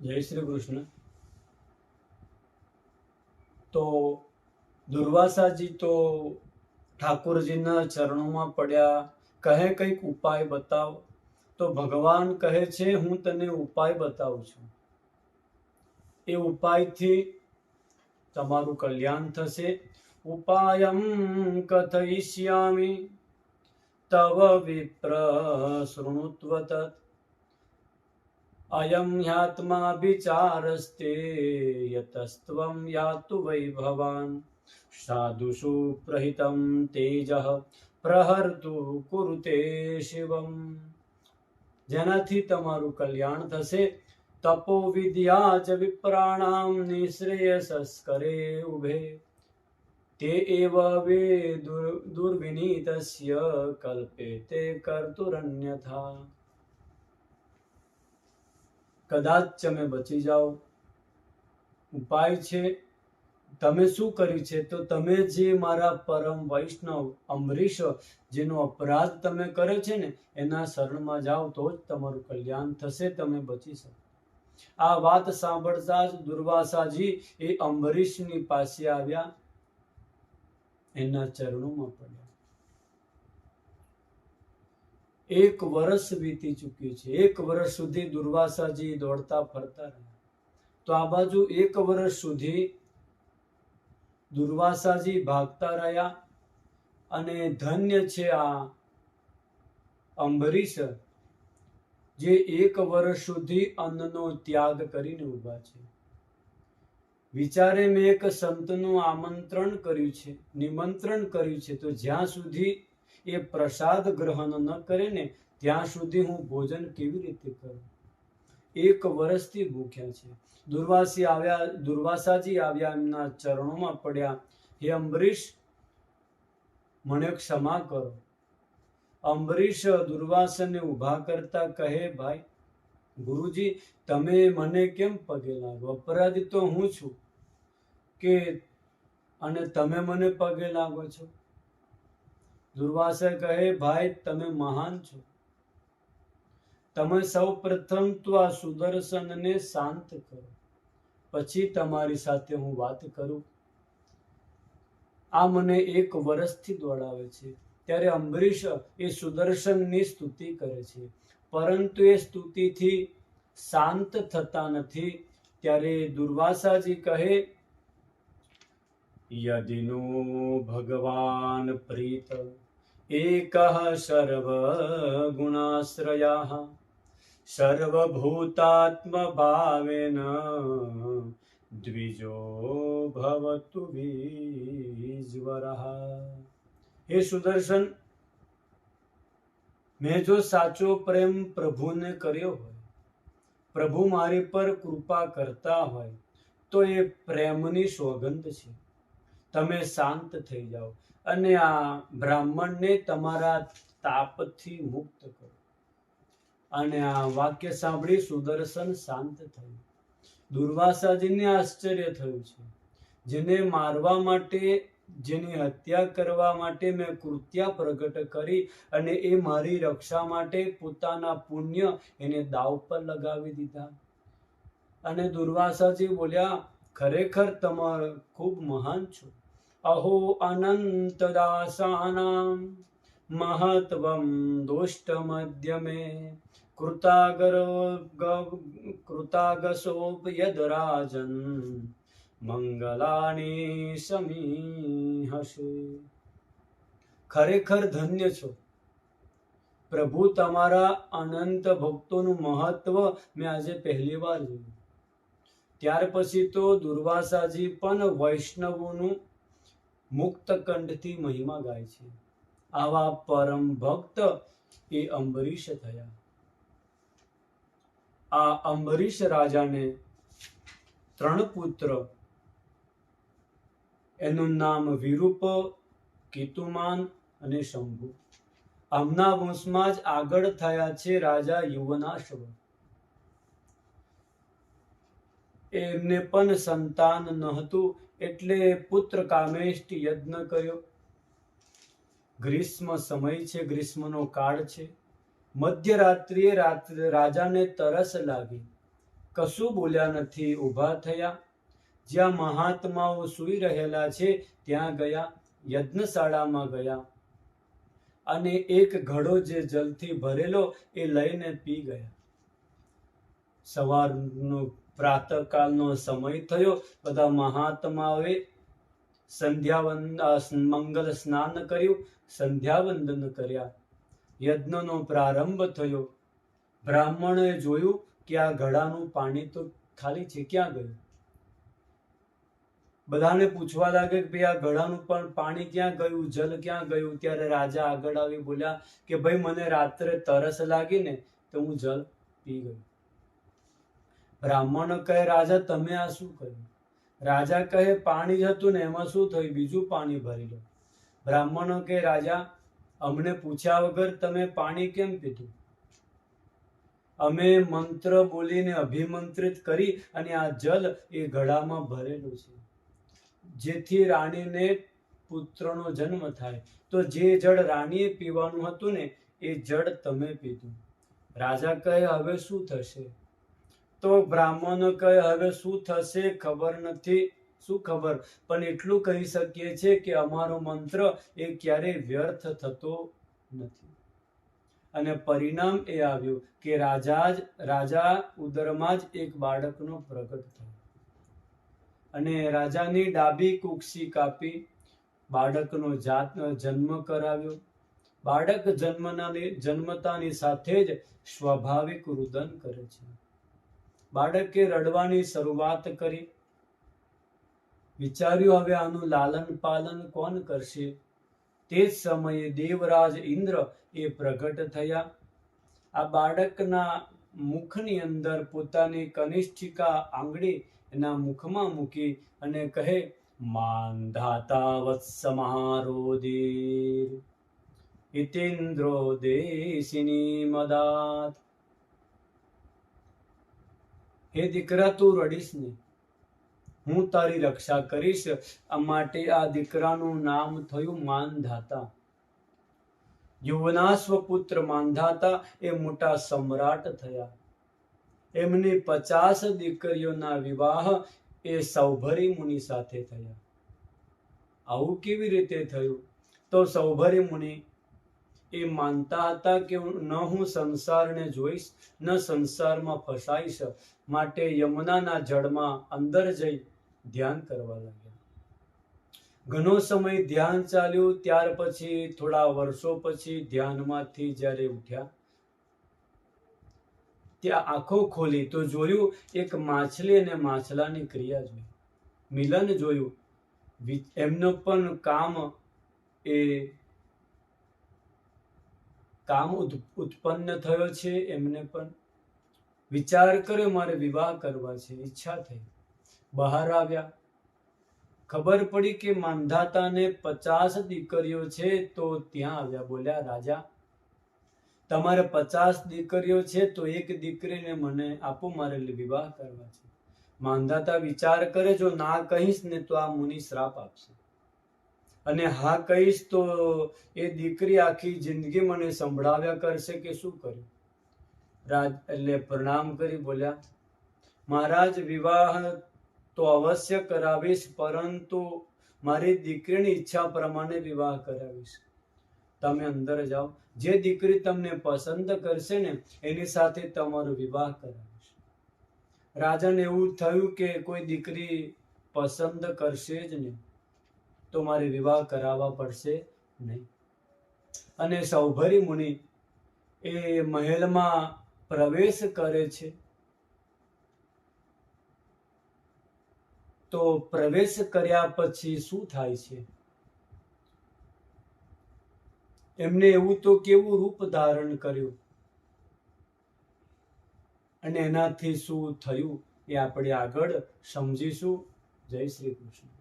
જય શ્રી કૃષ્ણ. તો દુર્વાસાજી તો ઠાકોરજીના ચરણોમાં પડ્યા. કહે કંઈક ઉપાય બતાવ. તો ભગવાન કહે છે, હું તને ઉપાય બતાવું છું. એ ઉપાયથી તમારું કલ્યાણ થશે. ઉપાયમ કથયિષ્યામી. તવ વિપ્ર શૃણુત્વ તત અયમ ह्यात्मा विचारस्ते यतस्त्वं યાતુ વૈ ભવાન સાધુષુ પ્રહિતમ તેજ પ્રહર્તુ કુરુતે શિવમ જેનાથી તમારું કલ્યાણ થશે તપો વિદ્યા ચ વિપ્રાણામ નિશ્રેય સંસ્કરે ઉભે તે એવ વે દુર્વિનીતસ્ય કલ્પે તે કર્તુરન્યથા કદાચ તમે બચી જાઓ. ઉપાય છે, તમે શું કર્યું છે? તો તમે જે મારા પરમ વૈષ્ણવ અમરીશ જેનો અપરાધ તમે કર્યો છે ને, એના શરણમાં જાઓ તો જ તમારું કલ્યાણ થશે, તમે બચી શકો. આ વાત સાંભળતા જ દુર્વાસાજી એ અંબરીશની પાસે આવ્યા. એના ચરણોમાં પડ્યા. એક વર્ષ વીતી ચૂક્યું છે. એક વર્ષ સુધી દુર્વાસાજી દોડતા ફરતા રહ્યા. તો આ બાજુ એક વર્ષ સુધી દુર્વાસાજી ભાગતા રહ્યા અને ધન્ય છે આ અંબરીશ જે એક વર્ષ સુધી અન્નનો ત્યાગ કરીને ઊભા છે. વિચારે મેં એક સંતનું આમંત્રણ કર્યું છે, નિમંત્રણ કર્યું છે. તો જ્યાં સુધી એ પ્રસાદ ગ્રહણ ન કરે ને ત્યાં સુધી હું ભોજન કેવી રીતે કરું? એક વર્ષથી ભૂખ્યા છે. દુર્વાસી આવ્યા, દુર્વાસાજી આવ્યા એમના ચરણોમાં પડ્યા. હે અંબરીશ, મને ક્ષમા કરો. અંબરીશ દુર્વાસને ઊભા કરતા કહે, ભાઈ, ગુરુજી, તમે મને કેમ પગે લાગો? અપરાધી તો હું છું કે, અને તમે મને પગે લાગો છો? દુર્વાસા કહે, ભાઈ, તમે મહાન છો. તમે સૌ પ્રથમ તો આ સુદર્શનને શાંત કરો. પછી તમારી સાથે હું વાત કરું. આ મને એક વર્ષથી દોડાવે છે. ત્યારે અંબરીશ એ સુદર્શનની સ્તુતિ કરે છે. પરંતુ એ સ્તુતિથી શાંત થતા નથી. ત્યારે દુર્વાસાજી કહે, યદિનો ભગવાન પ્રીત એકઃ સર્વગુણાશ્રયः सर्वभूतात्मभावेन દ્વિજો ભવતુ વીજ્વરઃ હે સુદર્શન મેં જો સાચો પ્રેમ પ્રભુને કર્યો હોય પ્રભુ મારી પર કૃપા કરતા હોય તો એ પ્રેમની સોગંધ છે તમે શાંત થઈ જાઓ અને આ બ્રાહ્મણને તમારા તાપથી મુક્ત કરો. અને આ વાક્ય સાંભળી સુદર્શન શાંત થયું. દુર્વાસાજીને આશ્ચર્ય થયું છે. જેને મારવા માટે, જેની હત્યા કરવા માટે મેં કૃત્યા પ્રગટ કરી અને એ મારી રક્ષા માટે પોતાના પુણ્ય એને દાવ પર લગાવી દીધા. અને દુર્વાસાજી બોલ્યા, ખરેખર તમાર ખૂબ મહાન છો. અહો अनन्तदासानां महत्त्वं કૃતાગરો કૃતાગસોપ યદ રાજન સમી હશે ખરેખર ધન્ય છો પ્રભુ તમારા અનંત ભક્તોનું મહત્વ મેં આજે પહેલી વાર જોયું. ત્યાર પછી તો દુર્વાસાજી પણ વૈષ્ણવોનું મુક્ત કંઠથી મહિમા ગાય છે. આવા પરમ ભક્ત એ અંબરીશ થયા. આ અંબરીશ રાજાને ત્રણ પુત્ર, એનું નામ વિરૂપ, કેતુમાન અને શંભુ. આમના વંશમાં જ આગળ થયા છે રાજા યુવનાશ્વ. એમને પણ સંતાન ન હતું એટલે પુત્ર કામેષ્ટ યજ્ઞ કર્યો. ગ્રીષ્મ સમય છે, ગ્રીષ્મનો કાળ છે. મધ્યરાત્રિએ રાજાને તરસ લાગી. કશું બોલ્યા નથી, ઊભા થયા. જ્યાં મહાત્માઓ સૂઈ રહેલા છે, ત્યાં ગયા, યજ્ઞશાળામાં ગયા. અને એક ઘડો જે જલથી ભરેલો એ લઈને પી ગયા. સવારનો પ્રાતઃકાળનો સમય થયો. બધા મહાત્માઓએ સંધ્યાવંદ મંગલ સ્નાન કર્યું. સંધ્યાવંદન કર્યા. યજ્ઞનો પ્રારંભ થયો. બ્રાહ્મણે જોયું કે આ ઘડાનું પાણી તો ખાલી છે, ક્યાં ગયું? બધાને પૂછવા લાગે કે ભાઈ આ ઘડાનું પણ પાણી ક્યાં ગયું? જલ ક્યાં ગયું? ત્યારે રાજા આગળ આવી બોલ્યા કે ભાઈ મને રાત્રે તરસ લાગી ને તો હું જલ પી ગયો. બ્રાહ્મણ કહે, રાજા, તમે આ શું કર્યું? રાજા કહે, પાણી હતું ને, એમાં શું થયું? બીજું પાણી ભરી લો. બ્રાહ્મણો કે રાજા, અમને પૂછ્યા વગર તમે પાણી કેમ પીધું? અમે મંત્ર બોલીને અભિમંત્રિત કરી અને આ જલ એ ઘડામાં ભરેલું છે. જેથી રાણીને પુત્રનો જન્મ થાય. તો જે જળ રાણીએ પીવાનું હતું ને, એ જળ તમે પીધું. રાજા કહે, હવે શું થશે? તો બ્રાહ્મણો કહે, હવે શું થશે ખબર નથી. શું ખબર? પણ એટલું કહી શકીએ છીએ કે અમારો મંત્ર એ ક્યારેય વ્યર્થ થતો નથી. અને પરિણામ એ આવ્યું કે રાજા જ, રાજા ઉદરમાં જ એક બાળકનો પ્રગટ થયો. અને રાજાની ડાબી કુક્ષી કાપી, બાળકનો જાત, જન્મ કરાવ્યો. બાળક જન્મના જન્મતાની સાથે જ સ્વાભાવિક રુદન કરે છે. બાળકે રડવાની શરૂઆત કરી. વિચાર્યું, હવે આનું લાલન પાલન કોણ કરશે? તે જ સમયે દેવરાજ ઇન્દ્ર એ પ્રગટ થયા. આ બાળકના મુખની અંદર પોતાની કનિષ્ઠિકા આંગળી એના મુખમાં મૂકી અને કહે માંધાતા વત્સ મહારોદીર ઇતેન્દ્રો દેશિની મદાત. હે દીકરા, તું રડીશ ને હું તારી રક્ષા કરીશ. માટે આ દીકરાનું નામ થયું માનધાતા. યુવનાશ્વ પુત્ર માનધાતા એ મોટા સમ્રાટ થયા. એમની પચાસ દીકરીઓના વિવાહ એ સૌભરી મુનિ સાથે થયા. આવું કેવી રીતે થયું? તો સૌભરી મુનિ એ માનતા હતા કે ન હું સંસારને જોઈશ, ન સંસારમાં ફસાઈશ. માટે યમુનાના જળમાં અંદર જઈ ધ્યાન કરવા લાગ્યા. ઘણો સમય ધ્યાન ચાલ્યું, ત્યાર પછી થોડા વર્ષો પછી ધ્યાનમાંથી જ્યારે ઉઠ્યા, ત્યાં આંખો ખોલી તો જોયું એક માછલી અને માછલાની ક્રિયા જોઈ. મિલન જોયું એમનો પણ કામ એ, કામ ઉત- ઉત્પન્ન થયો છે, એમને પણ વિચાર કર્યો, મારે વિવાહ કરવા છે. ઈચ્છા થઈ. બહાર આવ્યા. ખબર પડી કે માંધાતાને પચાસ દીકરીઓ છે તો ત્યાં આવ્યા. બોલ્યા, રાજા, તમારે પચાસ દીકરીઓ છે તો એક દીકરીને મને આપો, મારે વિવાહ કરવા છે. માંધાતા વિચાર કરે, જો ના કહીશ ને તો આ મુનિ શ્રાપ આપશે. અને હા કહીશ તો એ દીકરી આખી જિંદગી મને સંભળાવ્યા કરશે કે શું કર્યું? રાજ એટલે પ્રણામ કરી બોલ્યા, મહારાજ, વિવાહ તો અવશ્ય કરાવીશ, પરંતુ મારી દીકરીની ઈચ્છા પ્રમાણે વિવાહ કરાવીશ. તમે અંદર જાઓ. જે દીકરી તમને પસંદ કરશે ને, એની સાથે તમારો વિવાહ કરાવીશ. રાજાને એવું થયું કે કોઈ દીકરી પસંદ કરશે જ નહીં, તો મારે વિવાહ કરાવવા પડશે નહીં. અને સૌભરી મુનિ એ મહેલમાં પ્રવેશ કરે છે. તો પ્રવેશ કર્યા પછી શું થાય છે? એમને એવું તો કેવું રૂપ ધારણ કર્યું? અને એનાથી શું થયું એ આપણે આગળ સમજીશું. જય શ્રી કૃષ્ણ.